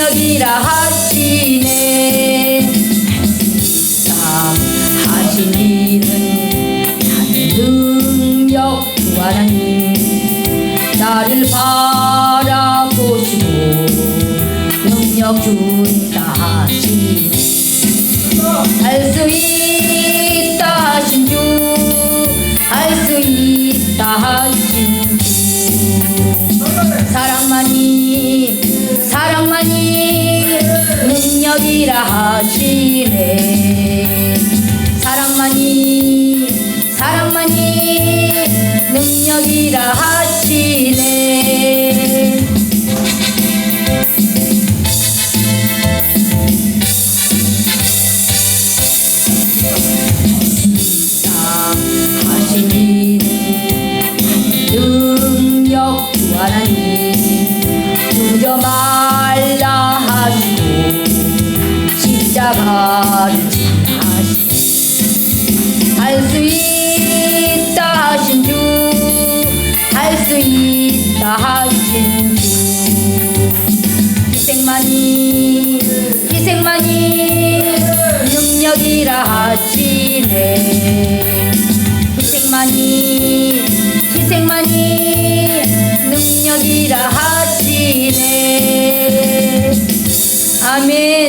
능력이라 하시네. 참 하신 나의 능력 주 하나님 나를 바라보시고 능력 준다 하시네. 할수 있다 하신 주할수 있다 하신 주. 사랑만이 능력이라 하시네. 사랑만이 사랑만이 능력이라 하시네 지하시고 할수 있다 하신 주 할 수 있다 하신 주. 희생만이 희생만이 능력이라 하시네. 희생만이 희생만이 능력이라 하시네. 아멘